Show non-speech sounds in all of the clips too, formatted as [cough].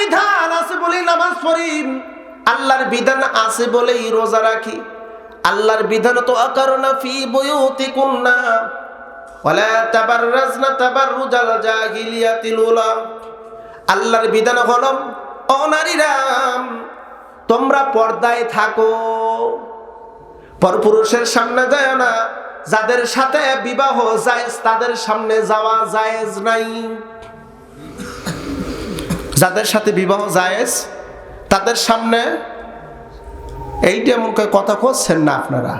বিধান আছে বলেই নামাজ পড়ি। আল্লাহর বিধান আছে বলেই রোজা রাখি। আল্লাহর বিধান তো আকারনা ফি বুয়ুতিকুন্না। ওয়ালা তাবাররাজনা তাবাররুজাল জাহিলিয়াতিল উলা। আল্লাহর বিধান হলো, ও নারীরাম তোমরা পর্দায় থাকো। পরপুরুষের সামনে যায় না, যাদের সাথে বিবাহ জায়েজ, তাদের সামনে যাওয়া জায়েজ নাই। যাদের সাথে বিবাহ জায়েজ, তাদের সামনে এইটা এমন কথা করছেন না আপনারা?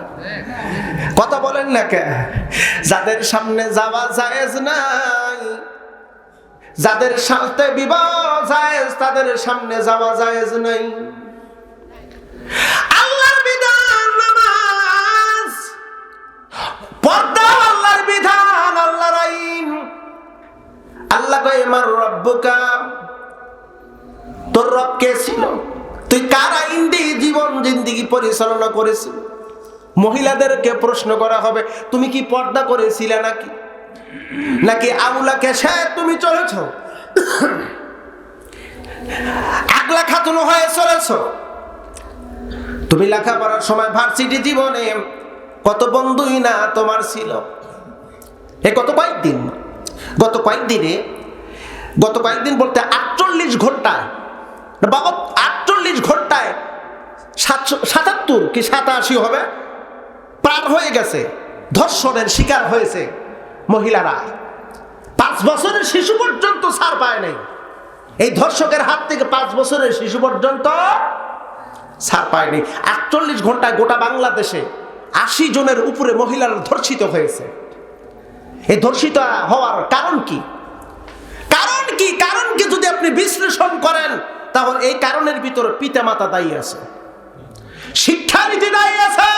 কথা বলেন না কে? যাদের সামনে যাওয়া জায়েজ নাই, যাদের সাথে বিবাহ জায়েজ, তাদের সামনে যাওয়া জায়েজ নাই। জিন্দিগি পরিচালনা করেছিল। মহিলাদেরকে প্রশ্ন করা হবে, তুমি কি পর্দা করেছিলে নাকি? নাকি আবুলাকে সে তুমি চলেছ? আগলা খাতুন হয়ে চলেছ? তুমি লেখাপড়ার সময় ভার্সিটি জীবনে কত বন্ধুই না তোমার ছিল। এ গত কয়েকদিন? গত কয়েকদিনে, গত কয়েকদিন বলতে আটচল্লিশ ঘন্টায় বাবা আটচল্লিশ ঘন্টায় সাতশো সাতাত্তর কি সাতাশি হবে? প্রাণ হয়ে গেছে। ধর্ষণের শিকার হয়েছে মহিলারা। পাঁচ বছরের শিশু পর্যন্ত ছাড় পায় নাই। এই ধর্ষকের হাত থেকে পাঁচ বছরের শিশু পর্যন্ত ছাড় পায়নি আটচল্লিশ ঘন্টায় গোটা বাংলাদেশে আশি জনের উপরে মহিলারা ধর্ষিত হয়েছে। এই ধর্ষিত হওয়ার কারণ কি? কারণ কি? কারণ কি যদি আপনি বিশ্লেষণ করেন, তাহলে এই কারণের ভিতরে পিতা মাতা দায়ী আছে। শিক্ষানীতি দায়ী আছে,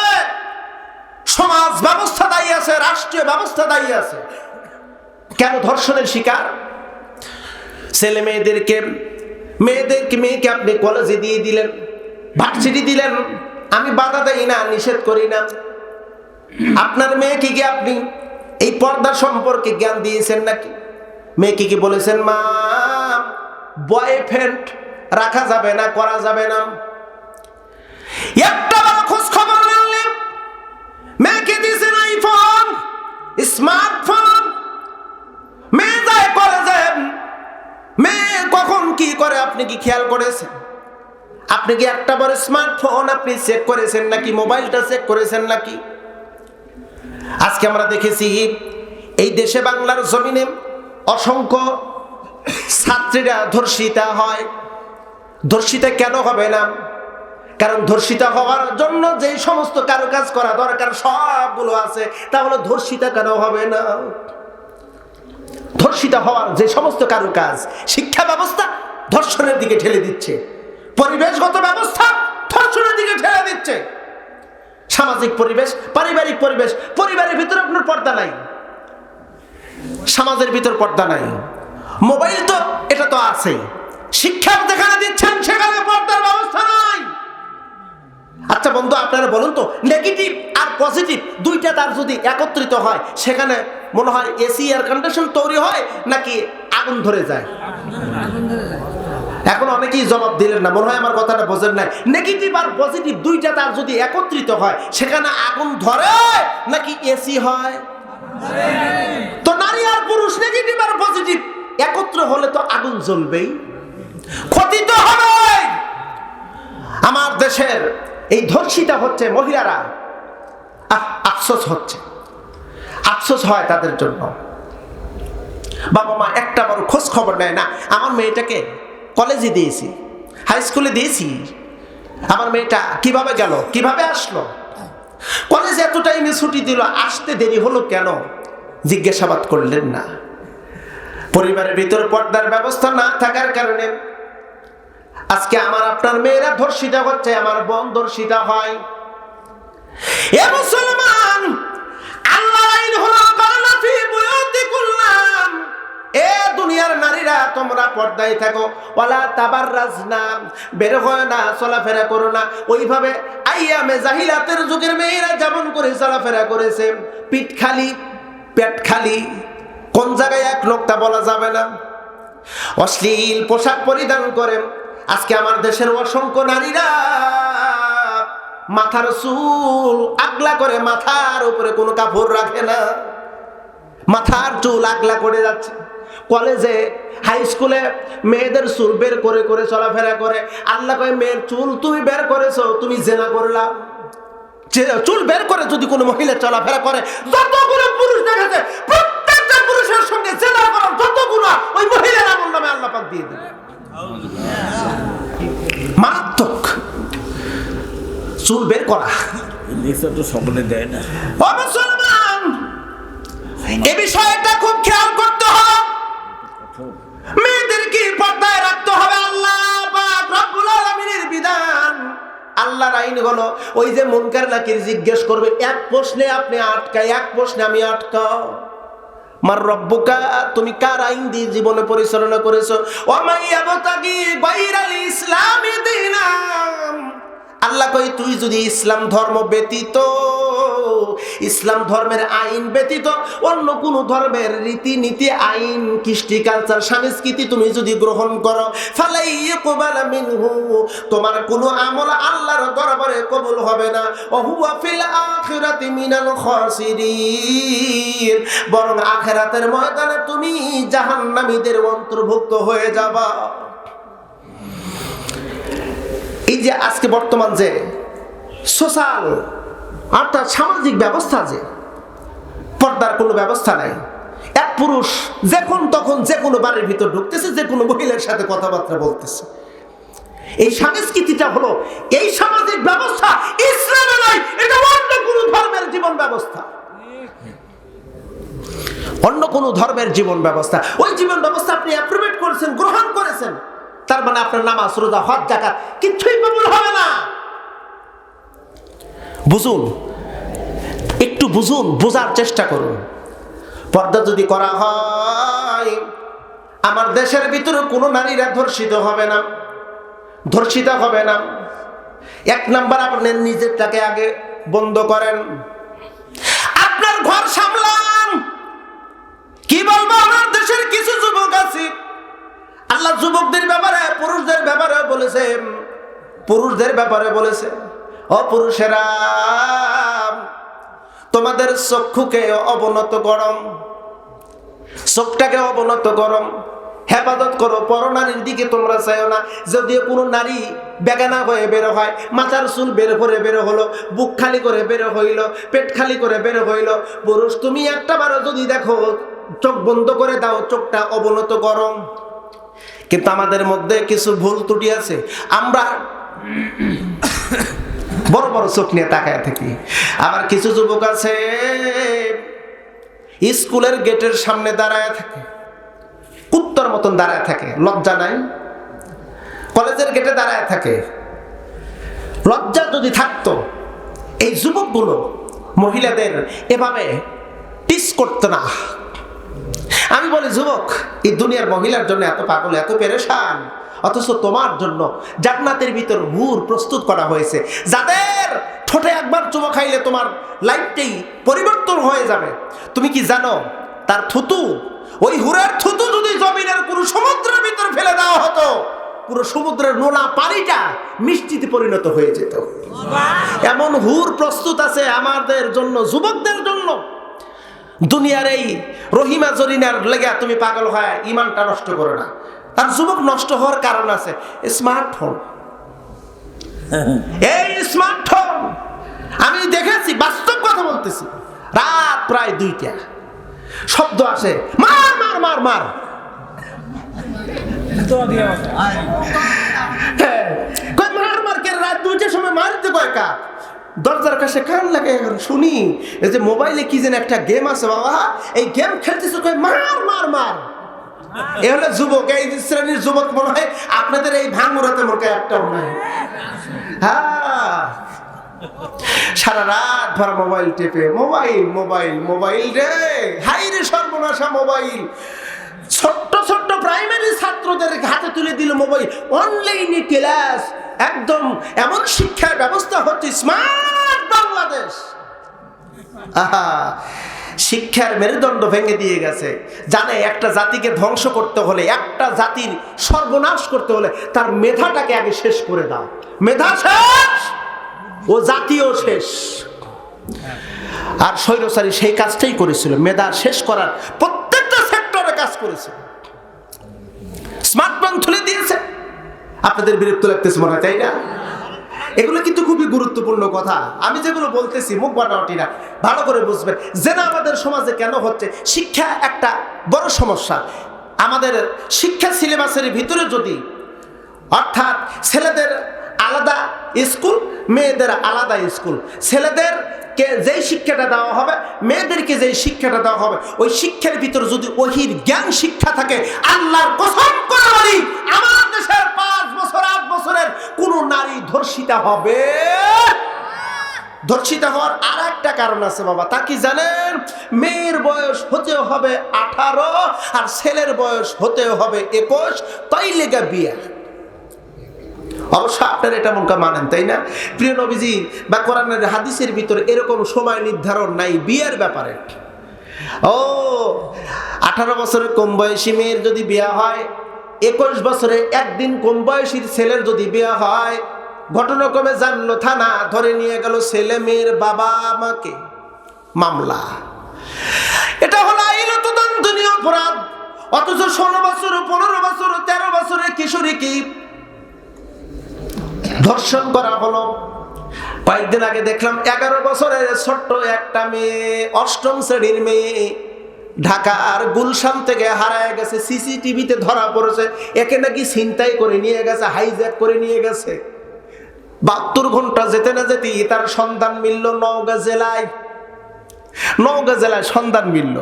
সমাজ ব্যবস্থা দায়ী আছে, রাষ্ট্রীয় ব্যবস্থা দায়ী আছে। কেন ধর্ষণের শিকার? ছেলে মেয়েদেরকে মেয়েদেরকে মেয়েকে আপনি কলেজে দিয়ে দিলেন ভার্সিটি দিলেন, আমি বাধা দেই না, নিষেধ করি না। আপনার মেয়েকে কি আপনি এই পর্দা সম্পর্কে জ্ঞান দিয়েছেন নাকি? মেয়েকে কি বলেছেন, মা বয়ফ্রেন্ড রাখা যাবে না, করা যাবে না। একটা বড় খোঁজ খবর নিলেন। মেয়েকে দিয়েছেন আইফোন স্মার্টফোন মেয়ে যায় কলেজে মেয়ে কখন কি করে আপনি কি খেয়াল করেছেন? আপনি কি একটা বড় স্মার্টফোন আপনি চেক করেছেন নাকি, মোবাইলটা চেক করেছেন নাকি? আজকে আমরা দেখেছি, এই দেশে বাংলার জমিনে অসংখ্য ছাত্রীরা ধর্ষিতা হয়। ধর্ষিতা কেন হবে না? কারণ ধর্ষিতা হওয়ার জন্য যে সমস্ত কারুকাজ করা দরকার সবগুলো আছে তাহলে ধর্ষিতা কেন হবে না? ধর্ষিতা হওয়ার যে সমস্ত কারুকাজ, শিক্ষা ব্যবস্থা ধর্ষণের দিকে ঠেলে দিচ্ছে, পরিবেশগত ব্যবস্থা ধর্ষণের দিকে ঠেলে দিচ্ছে। সামাজিক পরিবেশ, পারিবারিক পরিবেশ, পরিবারের ভিতরে আপনার পর্দা নাই। সমাজের ভিতর পর্দা নাই। মোবাইল তো, এটা তো আছে শিক্ষা যেখানে দিচ্ছেন, সেখানে পর্দার ব্যবস্থা আচ্ছা বন্ধু, আপনারা বলুন তো নেগেটিভ আর পজিটিভ দুইটা তার যদি একত্রিত হয়, সেখানে মনে হয় এসি এয়ার কন্ডিশন তৈরি হয়, নাকি আগুন ধরে যায়? এখন অনেকেই জবাব দিলেন না, মনে হয় আমার কথাটা বোঝেন নাই। নেগেটিভ আর পজিটিভ দুইটা তার যদি একত্রিত হয়, সেখানে আগুন ধরে, নাকি এসি হয়? তো নারী আর পুরুষ নেগেটিভ আর পজিটিভ একত্র হলে তো আগুন জ্বলবেই। ক্ষতি তো হবে আমার দেশের এই ধর্ষিতা হচ্ছে মহিলারা। আফসোস হচ্ছে। আফসোস হয় তাদের জন্য। বাবা মা একটা বড় খোঁজ খবর নেয়, না, আমার মেয়েটাকে কলেজে দিয়েছি হাই স্কুলে দিয়েছি। আমার মেয়েটা কীভাবে গেল, কীভাবে আসলো? কলেজে এত টাইমে ছুটি দিল, আসতে দেরি হলো কেন? জিজ্ঞাসাবাদ করলেন না। পরিবারের ভিতর পর্দার ব্যবস্থা না থাকার কারণে আজকে আমার আপনার মেয়েরা ধর্ষিতা হচ্ছে, আমার বোন ধর্ষিতা হয়। মুসলমান আল্লাহ এ দুনিয়ার নারীরা, তোমরা পর্দায় থাকো। ওয়ালা তাবাররাজ না, চলাফেরা করো না। ওইভাবে যুগের মেয়েরা করে চলাফেরা করেছে, পিঠ খালি, পেট খালি। কোন এক যাবে না? অশ্লীল পোশাক পরিধান করে আজকে আমার দেশের অসংখ্য নারীরা মাথার চুল আগলা করে মাথার উপরে কোনো কাপড় রাখে না। মাথার চুল আগলা করে যাচ্ছে। কলেজে, হাই স্কুলে মেয়েদের চুল বের করে করে চলাফেরা করে। আল্লাহ কয়, মেয়ের চুল তুমি বের করেছ, তুমি জেনা করলা। চুল বের করে যদি কোনো মহিলা চলাফেরা করে, যতগুলো পুরুষ দেখেছে, প্রত্যেকটা পুরুষের সঙ্গে জেনা করার যতগুলো, ওই মহিলার আমল নামে আল্লাহ পাক দিয়ে দিবে মারাত্মক। চুল বের করা। তো সকলে দেয় না মুসলমান এ বিষয়টা খুব খেয়াল করতে হবে। মেয়েদেরকে পর্দায় রাখতে হবে আল্লাহ পাক রব্বুল আলামিনের বিধান। আল্লাহর আইন হলো ওই যে মুনকার নাকির জিজ্ঞেস করবে এক প্রশ্নে আপনি আটকায় এক প্রশ্নে আমি আটকাও। মার রব্বুকা তুমি কার আইন দিয়ে জীবনে পরিচালনা করেছ? ওমাইয়াবতাগি বাইরাল ইসলামী দিনাম। আল্লাহ কই তুই যদি ইসলাম ধর্ম ব্যতীত, ইসলাম ধর্মের আইন ব্যতীত, অন্য কোন ধর্মের রীতিনীতি, আইন, কৃষ্টি কালচার সংস্কৃতি তুমি যদি গ্রহণ করো মিনহু, তোমার কোনো আমল আল্লাহর দরবারে কবুল হবে না। ওহুয়া ফিল আখিরাতি মিনাল খাসিরিন। বরং আখিরাতের ময়দানে তুমি জাহান্নামীদের অন্তর্ভুক্ত হয়ে যাবা। এই যে আজকে বর্তমান যে সোশ্যাল অর্থাৎ সামাজিক ব্যবস্থা যে, পর্দার কোনো ব্যবস্থা নাই। এক পুরুষ যখন তখন যে কোনো বাড়ির ভিতর ঢুকতেছে, যে কোনো মহিলার সাথে কথাবার্তা বলতেছে। এই সংস্কৃতিটা হলো, এই সামাজিক ব্যবস্থা ইসলামে এটা অন্য কোনো ধর্মের জীবন ব্যবস্থা। অন্য কোনো ধর্মের জীবন ব্যবস্থা। ওই জীবন ব্যবস্থা আপনি অ্যাপ্রুভেট করেছেন, গ্রহণ করেছেন। মানে আপনার নামাজ, রোজা, হজ জাকাত কিচ্ছুই কবুল হবে না। বুঝুন, একটু বুঝুন, বোঝার চেষ্টা করুন। পর্দা যদি করা হয়, আমার দেশের ভিতরে কোনো নারীরা ধর্ষিত হবে না, ধর্ষিত হবে না। এক নাম্বার আপনার নিজেরটাকে আগে বন্ধ করেন। আপনার ঘর সামলান। কি বলব, আমার দেশের কিছু যুবক আছে। আল্লাহ যুবকদের ব্যাপারে, পুরুষদের ব্যাপারে বলেছে। পুরুষদের ব্যাপারে বলেছে। ও পুরুষেরা, তোমাদের চক্ষুকে অবনত গরম, চোখটাকে অবনত গরম, হেফাজত করো, পর নারীর দিকে তোমরা চাইও না। যদিও কোনো নারী বেগানা হয়ে বেরো হয়, মাথার চুল বের করে বেরো হলো, বুক খালি করে বেরো হইল, পেট খালি করে বেরো হইল। পুরুষ, তুমি একটা বারো যদি দেখো, চোখ বন্ধ করে দাও, চোখটা অবনত গরম। কিন্তু আমাদের মধ্যে কিছু ভুল ত্রুটি আছে। আমরা বড় বড় চোখ নিয়ে তাকায় থাকি। আবার কিছু যুবক আছে, স্কুলের গেটের সামনে দাঁড়ায় থাকে, কুত্তর মতন দাঁড়ায় থাকে, লজ্জা নাই? কলেজের গেটে দাঁড়ায় থাকে। লজ্জা যদি থাকতো, এই যুবকগুলো মহিলাদের এভাবে টিস করতো না। আমি বলি যুবক এই দুনিয়ার মহিলার জন্য এত পাগল এত পেরেশান। অথচ তোমার জন্য জান্নাতের ভিতর হুর প্রস্তুত করা হয়েছে। যাদের ঠোঁটে একবার চুমো খাইলে তোমার লাইফটাই পরিবর্তন হয়ে যাবে। তুমি কি জানো তার থুতু ওই হুরের থুতু যদি জমিনের পুরো সমুদ্রের ভিতর ফেলে দেওয়া হতো পুরো সমুদ্রের নোনা পানিটা মিষ্টিতে পরিণত হয়ে যেত। এমন হুর প্রস্তুত আছে আমাদের জন্য যুবকদের জন্য। দুনিয়ার এই রহিমা জরিনার লেগে তুমি পাগল হয় ইমানটা নষ্ট করো না। তার যুবক নষ্ট হওয়ার কারণ আছে স্মার্টফোন [laughs] এই স্মার্টফোন আমি দেখেছি বাস্তব কথা বলতেছি। রাত প্রায় দুইটা। শব্দ আসে মার মার মার মার। হ্যাঁ, মার মার কে রাত দুইটার সময় মারতে কয় কা দরজার কাছে কান লাগে শুনি এই যে মোবাইলে কি যেন একটা গেম আছে বাবা এই গেম খেলতেছে কই মার মার মার। এ হলো যুবক এই শ্রেণির যুবক মনে হয় আপনাদের এই ভাঙুরাতে মোটে একটাও নাই হ্যাঁ। সারা রাত ভর মোবাইল টেপে মোবাইল মোবাইল মোবাইল রে হাই রে সর্বনাশা মোবাইল। ছোট্ট ছোট্ট প্রাইমারি ছাত্রদের হাতে তুলে দিল মোবাইল। অনলাইনে ক্লাস একদম এমন শিক্ষার ব্যবস্থা হচ্ছে স্মার্ট বাংলাদেশ। আহা, শিক্ষার মেরুদণ্ড ভেঙে দিয়ে গেছে। জানে একটা জাতিকে ধ্বংস করতে হলে, একটা জাতির সর্বনাশ করতে হলে তার মেধাটাকে আগে শেষ করে দাও। মেধা শেষ, ও জাতীয় শেষ। আর স্বৈরচারী সেই কাজটাই করেছিল, মেধা শেষ করার প্রত্যেকটা সেক্টরে কাজ করেছিল স্মার্টফোন তুলে দিয়েছে। আপনাদের বিরক্ত লাগতেছে মনে হয়, তাই না? এগুলো কিন্তু খুবই গুরুত্বপূর্ণ কথা। আমি যেগুলো বলতেছি, মুখ বানাওটি না ভালো করে বুঝবেন। যে না আমাদের সমাজে কেন হচ্ছে, শিক্ষা একটা বড় সমস্যা। আমাদের শিক্ষা সিলেবাসের ভিতরে যদি, অর্থাৎ ছেলেদের আলাদা স্কুল, মেয়েদের আলাদা স্কুল। ছেলেদের কে যেই শিক্ষাটা দেওয়া হবে, মেয়েদেরকে যেই শিক্ষাটা দেওয়া হবে, ওই শিক্ষার ভিতরে যদি ওহির জ্ঞান শিক্ষা থাকে, আল্লাহর কসম করে বলি, আমার দেশের পাঁচ বছর, আট বছরের কোনো নারী ধর্ষিতা হবে? ধর্ষিত হওয়ার আর একটা কারণ আছে বাবা, তা কি জানেন? মেয়ের বয়স হতে হবে আঠারো, আর ছেলের বয়স হতে হবে একুশ, তাই লেগা বিয়া। অবশ্য আপনার এটা মনকা মানেন, তাই না? প্রিয় নবীজি, বা কোরআনের হাদিসের ভিতরে এরকম সময় নির্ধারণ নাই, বিয়ের ব্যাপারে। ও, আঠারো বছরের কম বয়সী মেয়ের যদি বিয়া হয়, একুশ বছরে একদিন কম বয়সীর ছেলের যদি বিয়া হয়, ঘটনাক্রমে জানলো, থানা ধরে নিয়ে গেল ছেলে মেয়ের বাবা মাকে। মামলা। এটা হলো আইনত দণ্ডনীয় অপরাধ। অথচ ষোলো বছর, পনেরো বছর, তেরো বছরের কিশোরী কি ধর্ষণ করা হলো। কয়েকদিন আগে দেখলাম এগারো বছরের ছোট্ট একটা মেয়ে, অষ্টম শ্রেণির মেয়ে, ঢাকার গুলশান থেকে হারায় গেছে, সিসিটিভিতে ধরা পড়েছে, একে নাকি ছিনতাই করে নিয়ে গেছে, হাইজ্যাক করে নিয়ে গেছে। বাহাত্তর ঘণ্টা যেতে না যেতেই তার সন্ধান মিলল নওগাঁ জেলায়। নওগাঁ জেলায় সন্ধান মিলল।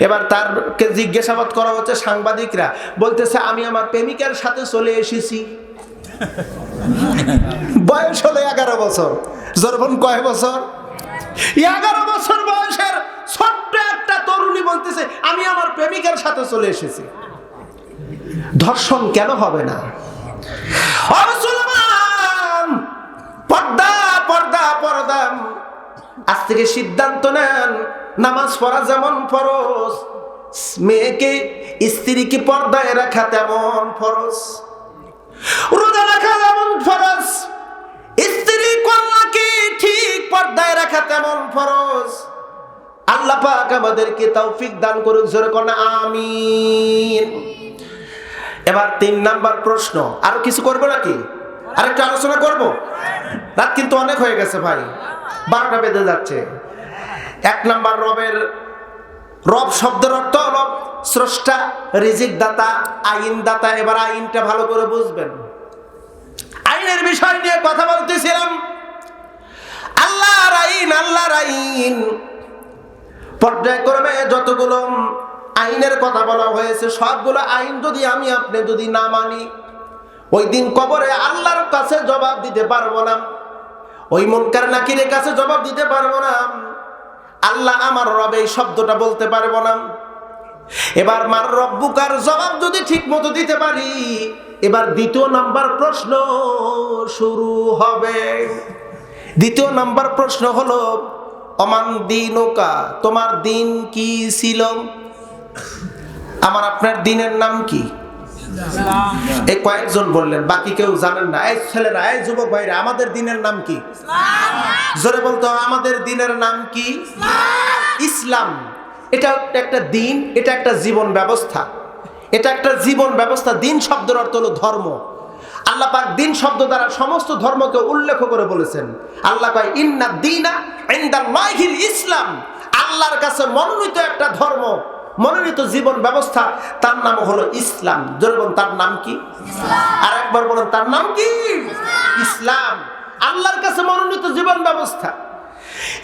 এবার তারকে জিজ্ঞাসাবাদ করা হচ্ছে সাংবাদিকরা, বলতেছে, আমি আমার প্রেমিকার সাথে চলে এসেছি। বয়স হলো এগারো বছর। জরবন কয় বছর? এগারো বছর বয়সের ছোট্ট একটা তরুণী বলতেছে, আমি আমার প্রেমিকার সাথে চলে এসেছি। ধর্ষণ কেন হবে না? পর্দা পর্দা পর্দা। আজ থেকে সিদ্ধান্ত নেন, নামাজ পড়া যেমন ফরজ, মেয়েকে স্ত্রীকে পর্দায় রাখা তেমন ফরজ। রোজা রাখা যেমন ফরজ, স্ত্রী কন্যাকে ঠিক পর্দায় রাখা তেমন ফরজ। আল্লাহ পাক আমাদেরকে তৌফিক দান করুক, জোরে কোন, আমিন। এবার তিন নাম্বার প্রশ্ন, আরও কিছু করব নাকি? আরেকটা আলোচনা করব? রাত কিন্তু অনেক হয়ে গেছে ভাই, বারোটা বেজে যাচ্ছে। এক নাম্বার রবের রব শব্দের অর্থ রব স্রষ্টা রিজিক দাতা আইন দাতা এবার আইনটা ভালো করে বুঝবেন। আইনের বিষয় নিয়ে কথা বলতেছিলাম। আল্লাহর আইন আল্লাহর আইন। পর্যায়ক্রমে যতগুলো আইনের কথা বলা হয়েছে, সবগুলো আইন যদি আমি, আপনি যদি না মানি, ওই দিন কবরে আল্লাহর কাছে জবাব দিতে পারব না। ওই মনকার নাকিরের কাছে জবাব দিতে পারব না। আল্লাহ আমার রব এই শব্দটা বলতে পারব না। এবার মার রব্বুকার জবাব যদি ঠিক মতো দিতে পারি, এবার দ্বিতীয় নাম্বার প্রশ্ন শুরু হবে। দ্বিতীয় নাম্বার প্রশ্ন হলো, অমান দিনকা, তোমার দিন কি ছিল? আমার আপনার দিনের নাম কি? এই কয়েকজন বললেন, বাকি কেউ জানেন না। এই ছেলেরা, এই যুবক ভাইরা, আমাদের দিনের নাম কি? জোরে বলতো, আমাদের দিনের নাম কি? ইসলাম। এটা একটা দিন, এটা একটা জীবন ব্যবস্থা। এটা একটা জীবন ব্যবস্থা, দিন শব্দের অর্থ হলো ধর্ম। আল্লাহ পাক দিন শব্দ দ্বারা সমস্ত ধর্মকে উল্লেখ করে বলেছেন। আল্লাহ কয়, ইন্না দিনা ইনদাল্লাহিল ইসলাম। আল্লাহর কাছে মনোনীত একটা ধর্ম। মনোনীত জীবন ব্যবস্থা তার নাম হলো ইসলাম। যেরকম তার নাম কি? আর একবার বলেন তার নাম কি? ইসলাম। আল্লাহর কাছে মনোনীত জীবন ব্যবস্থা।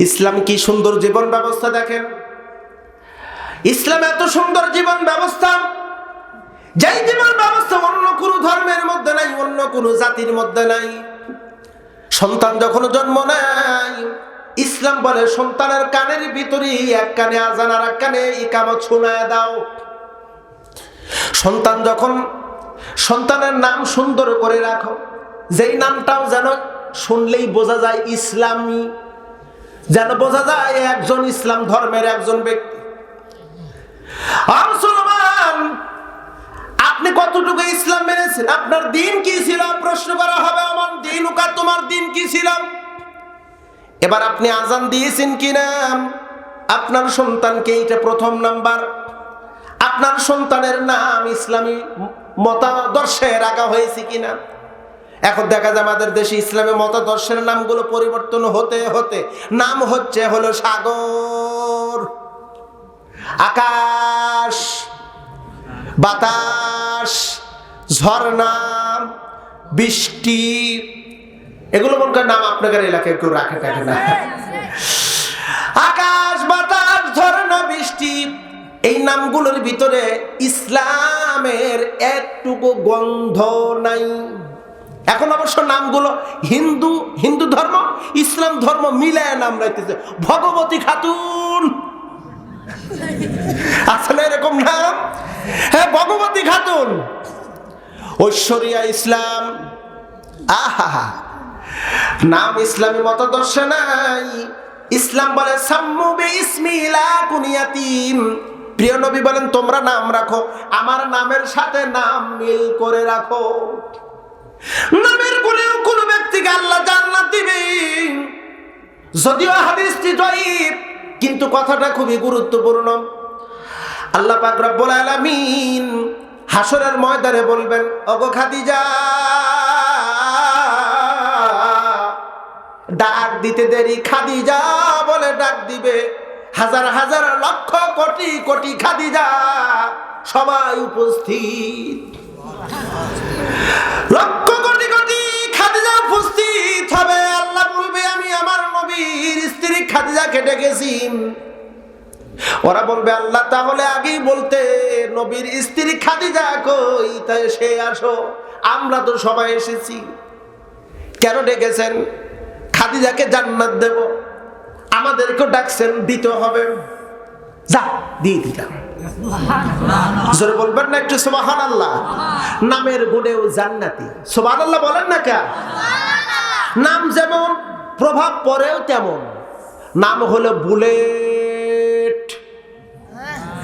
ইসলাম কি সুন্দর জীবন ব্যবস্থা দেখেন? ইসলাম এত সুন্দর জীবন ব্যবস্থা। যেই জীবন ব্যবস্থা অন্য কোনো ধর্মের মধ্যে নাই অন্য কোনো জাতির মধ্যে নাই। সন্তান যখন জন্ম নেয় ইসলাম বলে, সন্তানের কানের ভিতরে এক কানে আজান আর এক কানে ইকামত শোনায় দাও। সন্তান যখন সন্তানের নাম সুন্দর করে রাখো, যেই নামটাও যেন শুনলেই বোঝা যায় ইসলামী, যেন বোঝা যায় একজন ইসলাম ধর্মের একজন ব্যক্তি। মুসলমান আপনি কতটুকু ইসলাম মেনেছেন? আপনার দিন কি ছিল? প্রশ্ন করা হবে, আমার দিন তোমার দিন কি ছিল? এবার আপনি আজান দিয়েছেন কিনা আপনার সন্তানকে এটা প্রথম নাম্বার। আপনার সন্তানের নাম ইসলামী মতাদর্শে রাখা হয়েছে কিনা এখন দেখা যায় আমাদের দেশে ইসলামী মতাদর্শের নামগুলো পরিবর্তন হতে হতে নাম হচ্ছে, হলো সাগর। আকাশ, বাতাস, ঝর্ণা, বৃষ্টি এগুলো মনে করেন নাম আপনাদের এলাকায় কেউ রাখে থাকে না। আকাশ, বাতাস, ঝর্ণা, বৃষ্টি, এই নামগুলোর ভিতরে ইসলামের একটুকু গন্ধ নাই। এখন অবশ্য নামগুলো হিন্দু হিন্দু ধর্ম, ইসলাম ধর্ম মিলায় নাম রাখতেছে ভগবতী খাতুন। আসলে এরকম নাম? হ্যাঁ ভগবতী খাতুন। ঐশ্বরিয়া ইসলাম। আহা নাম ইসলামী মতাদর্শে নাই। ইসলাম বলে সাম্মুবে ইসমিলা প্রিয় নবী বলেন, তোমরা নাম রাখো, আমার নামের সাথে নাম মিল করে রাখো। নামের গুণেও কোনো ব্যক্তিকে আল্লাহ জান্নাত দিবে যদিও হাদিসটি জয়ীব কিন্তু কথাটা খুবই গুরুত্বপূর্ণ। আল্লাহ পাক রব্বুল আলামিন হাসরের ময়দানে বলবেন, ওগো খাদিজা ডাক দিতে দেরি। খাদিজা বলে ডাক দিবে। হাজার হাজার লক্ষ কোটি কোটি খাদিজা সবাই উপস্থিত। লক্ষ কোটি কোটি খাদিজা উপস্থিত হবে। আল্লাহ বলবে, আমি আমার নবীর স্ত্রী খাদিজাকে ডেকেছি। ওরা বলবে, আল্লাহ তাহলে আগেই বলতে, নবীর স্ত্রী খাদিজা কই? তাই সে আসো, আমরা তো সবাই এসেছি। কেন ডেকেছেন? খাদিজাকে জান্নাত দেব। আমাদেরকেও ডাকছেন দিতে হবে। যা দিয়ে দিলাম। জোরে বলবেন না একটু সোবাহান আল্লাহ নামের গুণেও জান্নাতি। সোবাহান আল্লাহ বলেন না কে? নাম যেমন প্রভাব পড়েও তেমন। নাম হলো বুলেট।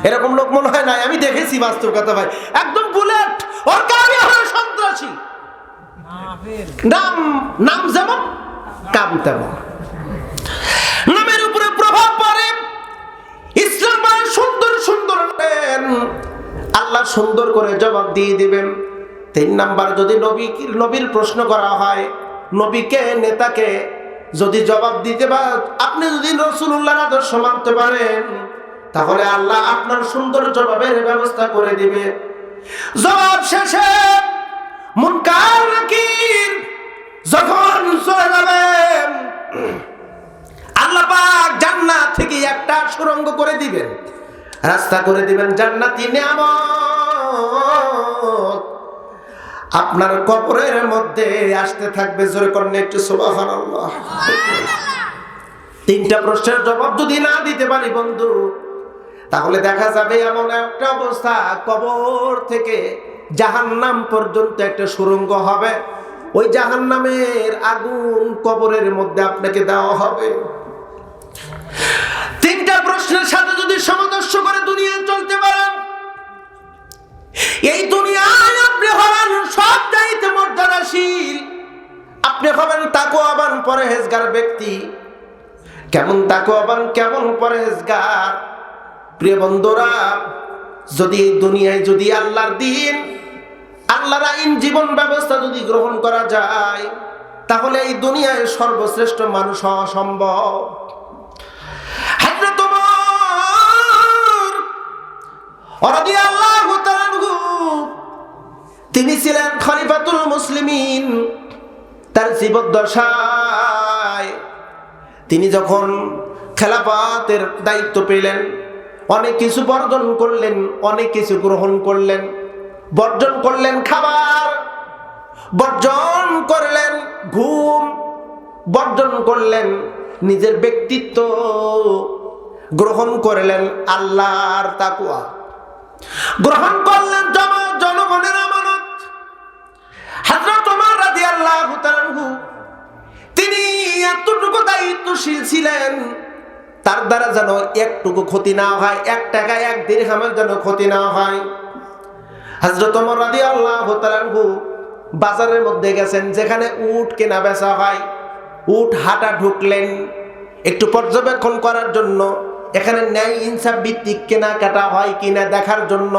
এরকম লোক মনে হয় নাই? আমি দেখেছি বাস্তব কথা ভাই। একদম বুলেট। ওর কারণে হলো সন্ত্রাসী। নাম নাম যেমন কাম তেমন। নামের উপরে প্রভাব পড়ে। ইসলাম সুন্দর সুন্দর আল্লাহ সুন্দর করে জবাব দিয়ে দিবেন। তিন নাম্বার, যদি নবী নবীর প্রশ্ন করা হয় নবীকে নেতাকে যদি জবাব দিতে বা আপনি যদি রসুল্লাহ আদর্শ মানতে পারেন, তাহলে আল্লাহ আপনার সুন্দর জবাবের ব্যবস্থা করে দিবে। জবাব শেষে, মুনকার নাকির। যখন চলে যাবেন আল্লাহ জান্নাত থেকে একটা সুরঙ্গ করে দিবেন। রাস্তা করে দিবেন, জান্নাতি নিয়ামত। আপনার কবরের মধ্যে আসতে থাকবে, জোরে করেন একটু, সুবহানাল্লাহ। তিনটা প্রশ্নের জবাব যদি না দিতে পারি, বন্ধু, তাহলে দেখা যাবে এমন একটা অবস্থা, কবর থেকে জাহান্নাম পর্যন্ত একটা সুরঙ্গ হবে। ওই জাহান নামের আগুন কবরের মধ্যে আপনাকে দেওয়া হবে। তিনটা প্রশ্নের সাথে যদি সামঞ্জস্য করে দুনিয়া চলতে পারেন, এই দুনিয়ায় আপনি হবেন সব চাইতে মর্যাদাশীল। আপনি হবেন তাকুয়াবান পরহেজগার ব্যক্তি। কেমন তাকুয়াবান কেমন পরহেজগার? প্রিয় বন্ধুরা, যদি এই দুনিয়ায় যদি আল্লাহর দিন আল্লাহর আইন জীবন ব্যবস্থা যদি গ্রহণ করা যায়, তাহলে এই দুনিয়ায় সর্বশ্রেষ্ঠ মানুষ হওয়া সম্ভব তিনি ছিলেন খলিফাতুল মুসলিমিন, তার জীবদ্দশায়। তিনি যখন খেলাফাতের দায়িত্ব পেলেন, অনেক কিছু বর্জন করলেন, অনেক কিছু গ্রহণ করলেন বর্জন করলেন খাবার, বর্জন করলেন ঘুম, বর্জন করলেন নিজের ব্যক্তিত্ব, গ্রহণ করলেন আল্লাহর তাকুয়া গ্রহণ করলেন জমা জনগণের আমানত। হযরত ওমর রাদিয়াল্লাহু তাআলা তিনি এতটুকু দায়িত্বশীল ছিলেন, তার দ্বারা যেন একটুকু ক্ষতি না হয়, এক টাকা এক দিরহামের যেন ক্ষতি না হয়। হজরত ওমর তাআলা আনহু বাজারের মধ্যে গেছেন, যেখানে উট কেনা বেচা হয়। উট হাঁটা ঢুকলেন, একটু পর্যবেক্ষণ করার জন্য। এখানে ন্যায় ইনসাফ ভিত্তিক কেনাকাটা হয় কিনা দেখার জন্য।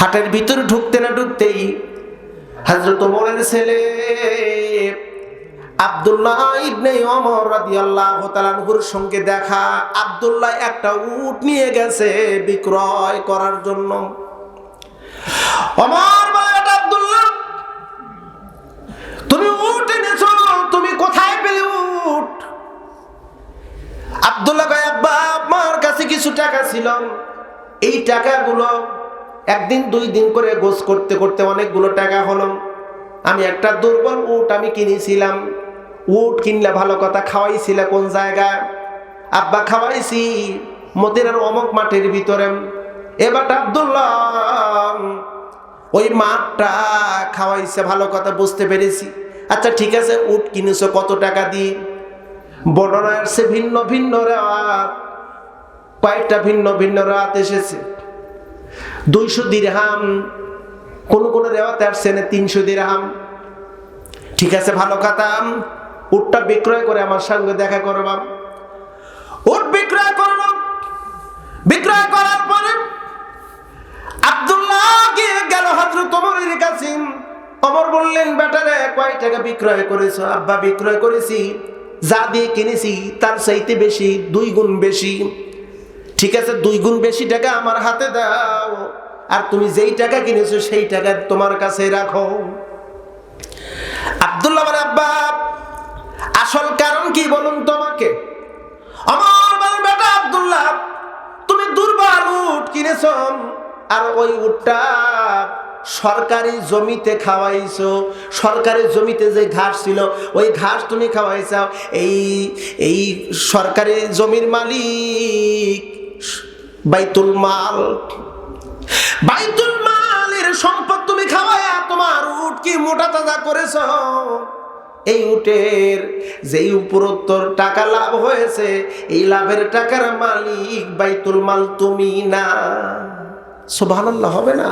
হাটের ভিতরে ঢুকতে না ঢুকতেই হজরত ওমরের ছেলে, আব্দুল্লাহ ইবনে ওমর রাদিয়াল্লাহু তাআলার সঙ্গে দেখা। আব্দুল্লাহ একটা উট নিয়ে গেছে বিক্রয় করার জন্য। ওমর বলে "এটা আব্দুল্লাহ, তুমি উট এনেছো, তুমি কোথায় পেলে উট? আব্দুল্লাহ কয়, আব্বা, আমার কাছে কিছু টাকা ছিল। এই টাকাগুলো একদিন, দুই দিন করে গোস করতে করতে অনেকগুলো টাকা হলো। আমি একটা দুর্বল উট আমি কিনেছিলাম। উট কিনলে ভালো কথা, খাওয়াইছিল কোন জায়গায়? আব্বা, খাওয়াইছি মদিনার অমক মাঠের ভিতরে। এবার আব্দুল্লাহ ওই মাঠটা খাওয়াইছে, ভালো কথা বুঝতে পেরেছি। আচ্ছা ঠিক আছে, উট কিনেছো কত টাকা দিয়ে? বর্ণনা আসছে ভিন্ন ভিন্ন রাত। কয়েকটা ভিন্ন ভিন্ন রাত এসেছে। দুইশো দিরহাম, কোন কোন রেওয়াতে আসছে না, তিনশো দিরহাম। ঠিক আছে, ভালো কথা উটটা বিক্রয় করে আমার সঙ্গে দেখা করবাম উট বিক্রয় করলাম। বিক্রয় করার পরে হজরত কাছে অমর বললেন, বেটারে, কয় টাকা বিক্রয় করেছ? আব্বা, বিক্রয় করেছি। যা দিয়ে কিনেছি, তার চাইতে বেশি, দুই গুণ বেশি। ঠিক আছে, দুই গুণ বেশি টাকা আমার হাতে দাও। আর তুমি যেই টাকা কিনেছো, সেই টাকা তোমার কাছে রাখো। আব্দুল্লাহ আব্বা, আসল কারণ কি বলুন তোমাকে আমার বলে, বেটা আব্দুল্লাহ, তুমি দুর্বল উট কিনেছ, আর ওই উটটা সরকারি জমিতে খাওয়াইছো, সরকারি জমিতে যে ঘাস ছিল, ওই ঘাস তুমি খাওয়াইছাও। এই এই সরকারি জমির মালিক বাইতুল মাল। বাইতুল মালের সম্পদ তুমি খাওয়ায়া তোমার উট কি মোটা তাজা করেছ? এই উটের যেই উপরোত্তর টাকা লাভ হয়েছে, এই লাভের টাকার মালিক বাইতুল মাল তুমি না। সুবহানাল্লাহ, হবে না?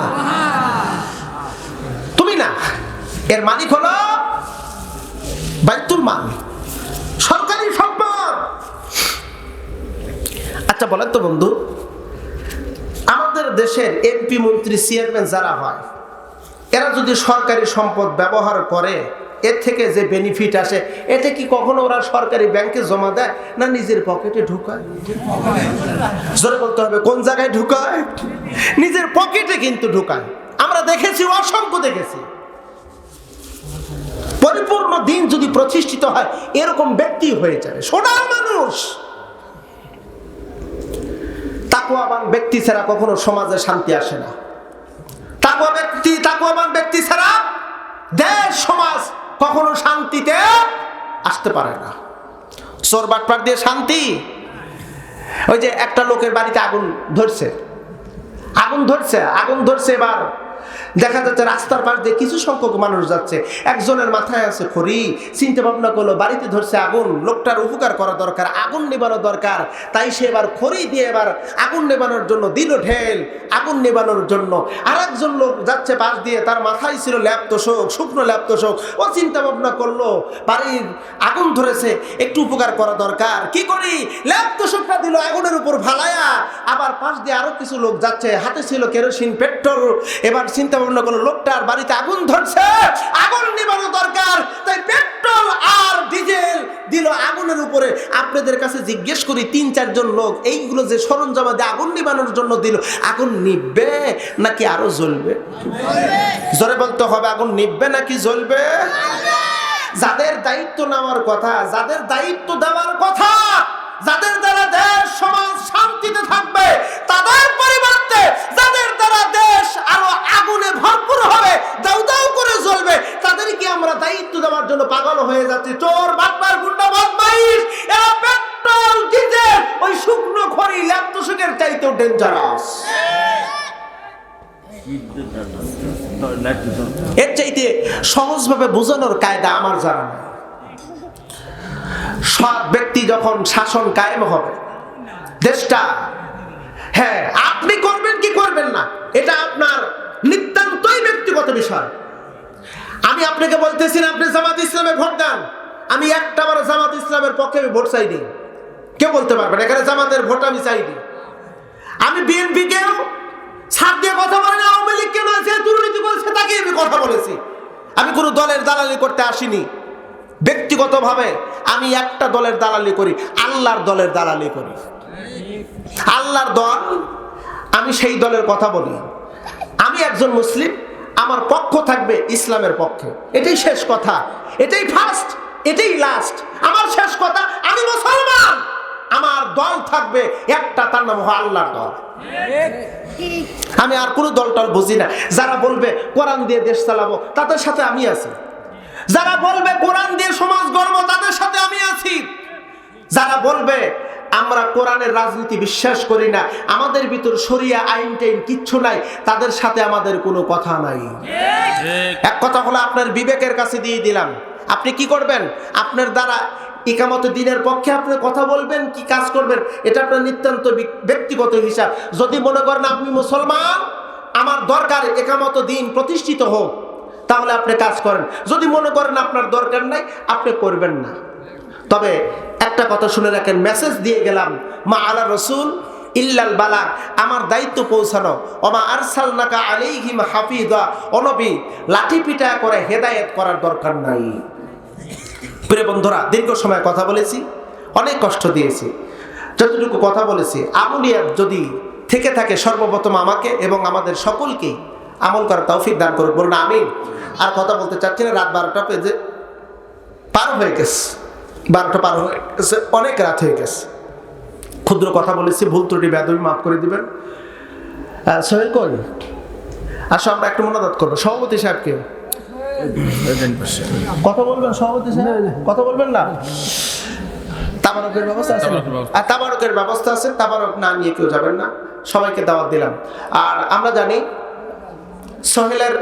এর মালিক হলো বাইতুল মাল, সরকারি সম্পদ। আচ্ছা বলেন তো বন্ধু, আমাদের দেশের এমপি, মন্ত্রী, চেয়ারম্যান যারা হয়, এরা যদি সরকারি সম্পদ ব্যবহার করে, এর থেকে যে বেনিফিট আসে, এতে কি কখনো ওরা সরকারি ব্যাংকে জমা দেয় না নিজের পকেটে ঢুকায়? বলতে হবে, কোন জায়গায় ঢুকায়? নিজের পকেটে কিন্তু ঢুকায়। আমরা দেখেছি, অসংখ্য দেখেছি। পরিপূর্ণ দিন যদি প্রতিষ্ঠিত হয়, এরকম ব্যক্তি হয়ে যাবে। সোনার মানুষ! তাকুয়াবান ব্যক্তি ছাড়া কখনো সমাজে শান্তি আসে না। তাকুয়া ব্যক্তি তাকুয়াবান ব্যক্তি ছাড়া দেশ, সমাজ কখনো শান্তিতে আসতে পারে না। চোর বাটপাট দিয়ে শান্তি? ওই যে একটা লোকের বাড়িতে আগুন ধরছে। আগুন ধরছে আগুন ধরছে এবার। দেখা যাচ্ছে রাস্তার পাশ দিয়ে কিছু সংখ্যক মানুষ যাচ্ছে। একজনের মাথায় আছে খড়ি, চিন্তা ভাবনা করল, বাড়িতে ধরছে আগুন, লোকটার উপকার করা দরকার, আগুন নেবানো দরকার। তাই সে এবার খড়ি দিয়ে এবার আগুন নেবানোর জন্য দিল ঢেল, আগুন নেবানোর জন্য। আর একজন লোক যাচ্ছে পাশ দিয়ে, তার মাথায় ছিল ল্যাপ তোষক, শুকনো ল্যাপ তোষক। ও চিন্তা ভাবনা করল, বাড়ির আগুন ধরেছে, একটু উপকার করা দরকার। কি করি? ল্যাপ তোষকটা দিল আগুনের উপর ভালায়া আবার পাশ দিয়ে আরও কিছু লোক যাচ্ছে, হাতে ছিল কেরোসিন, পেট্রোল। এবার চিন্তা ভাবনা করল লোকটার বাড়িতে আগুন ধরছে, আগুন নিবানো দরকার। তাই পেট্রোল আর ডিজেল দিল আগুনের উপরে। আপনাদের কাছে জিজ্ঞেস করি, তিন, চারজন লোক এইগুলো যে সরঞ্জাম দিয়ে আগুন নিবানোর জন্য দিল, আগুন নিববে নাকি আরও জ্বলবে? জোরে বলতে হবে, আগুন নিববে নাকি জ্বলবে? যাদের দায়িত্ব নেওয়ার কথা, যাদের দায়িত্ব দেওয়ার কথা যাদের দ্বারা দেশ, সমাজ শান্তিতে থাকবে, তাদের পরিবর্তে যাদের দ্বারা দেশ আরও আগুনে ভরপুর হবে দাউ দাউ করে জ্বলবে, তাদেরকে আমরা দায়িত্ব দেওয়ার জন্য পাগল হয়ে যাচ্ছি। চোর, বাটপার, গুন্ডা, বদমাইশ, এরা পেট্রোল, ডিজেল, ওই শুকনো খড়ি ল্যাপটসুকের চাইতেও ডেঞ্জারাস এর চাইতে সহজভাবে বোঝানোর কায়দা আমার জানা নাই। সৎ ব্যক্তি যখন শাসন কায়েম হবে, দেশটা হ্যাঁ আপনি করবেন কি করবেন না, এটা আপনার নিতান্তই ব্যক্তিগত বিষয়। আমি আপনাকে বলতেছি আপনি জামাত ইসলামে ভোট দেন। আমি একটা বার জামাত ইসলামের পক্ষে আমি ভোট চাইনি। কে বলতে পারবেন? এখানে জামাতের ভোট আমি চাইনি। আমি বিএনপি কেও ছাড় দিয়ে কথা বলি না, আওয়ামী লীগ কেন আছে? দুর্নীতি বলছে তাকে আমি কথা বলেছি। আমি কোনো দলের দালালি করতে আসিনি। ব্যক্তিগতভাবে আমি একটা দলের দালালি করি, আল্লাহর দলের দালালি করি। আল্লাহর দল, আমি সেই দলের কথা বলি। আমি একজন মুসলিম, আমার পক্ষ থাকবে ইসলামের পক্ষে। এটাই শেষ কথা। এটাই ফার্স্ট এটাই লাস্ট আমার শেষ কথা, আমি মুসলমান। আমার দল থাকবে একটা, তার নাম হলো আল্লাহর দল। আমি আর কোনো দল টল বুঝি না। যারা বলবে, কোরআন দিয়ে দেশ চালাবো, তাদের সাথে আমি আছি। যারা বলবে কোরআন দিয়ে সমাজ গর্ব, তাদের সাথে আমি আছি। যারা বলবে, আমরা কোরআনের রাজনীতি বিশ্বাস করি না, আমাদের ভিতর সরিয়া আইন টাইন কিচ্ছু নাই, তাদের সাথে আমাদের কোনো কথা নাই। এক কথা হলো আপনার বিবেকের কাছে দিয়ে দিলাম। আপনি কি করবেন? আপনার দ্বারা ইকামত দিনের পক্ষে আপনি কথা বলবেন, কি কাজ করবেন? এটা আপনার নিতান্ত ব্যক্তিগত হিসাব। যদি মনে করেন আপনি মুসলমান, আমার দরকার একামত দিন প্রতিষ্ঠিত হোক। তাহলে আপনি কাজ করেন। যদি মনে করেন আপনার দরকার নাই, আপনি করবেন না। তবে একটা কথা শুনে রাখেন মেসেজ দিয়ে গেলাম, মা আলা রসুল ইল্লাল বালাক আমার দায়িত্ব পৌঁছানো। ওমা আরসালনাকা আলাইহিম হাফিজা অনবী লাঠি পিটা করে হেদায়েত করার দরকার নাই। প্রিয় বন্ধুরা, দীর্ঘ সময় কথা বলেছি, অনেক কষ্ট দিয়েছি। যতটুকু কথা বলেছি আমলিয়াত যদি থেকে থাকে সর্বপ্রথম আমাকে এবং আমাদের সকলকে আমল করার তৌফিক দান করুন। বলুন, আমিন। আর কথা বলতে চাচ্ছি না রাত বারোটা পেজে পার হয়ে গেছে। বারোটা পার হয়ে গেছে অনেক রাত হয়ে গেছে। ক্ষুদ্র কথা বলেছি ভুল ত্রুটি বেদবি মাফ করে দিবেন। সোহেল কই আসো আমরা একটু মনোদাত করব। সভাপতি সাহেবকে। কথা বলবেন সভাপতি সাহেব? কথা বলবেন না? তাবারকের ব্যবস্থা আছে? আর তাবারকের ব্যবস্থা আছে তাবারক না নিয়ে কেউ যাবেন না। সবাইকে দাওয়াত দিলাম। আর আমরা জানি সোহেলের